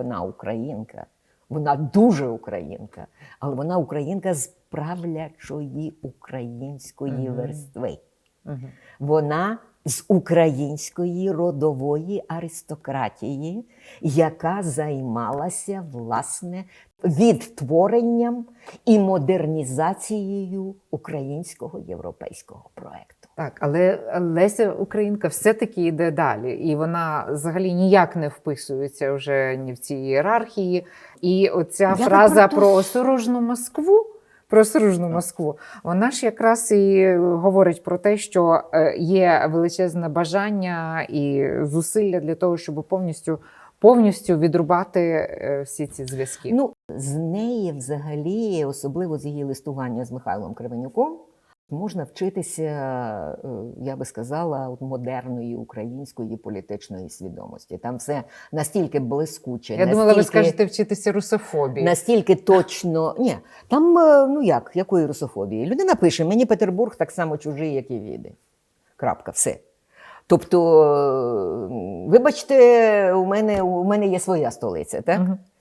вона українка. Вона дуже українка, але вона українка з правлячої української Мгм. верстви. Мгм. Вона з української родової аристократії, яка займалася власне відтворенням і модернізацією українського європейського проекту. Так, але Леся Українка все-таки йде далі, і вона взагалі ніяк не вписується вже ні в цій ієрархії. І оця Я фраза про про те, осорожну Москву. Про сружну Москву, вона ж якраз і говорить про те, що е, є величезне бажання і зусилля для того, щоб повністю повністю відрубати е, всі ці зв'язки. Ну, з неї взагалі, особливо з її листування з Михайлом Кривенюком, можна вчитися, е, я би сказала, от модерної української політичної свідомості. Там все настільки блискуче. Я думала, ви скажете вчитися русофобії. Настільки точно. Ні, там, е, ну як, якої русофобії? Людина пише: мені Петербург так само чужий, як і віди. Крапка, все. Тобто, е, вибачте, у мене, у мене є своя столиця, так? Мгм.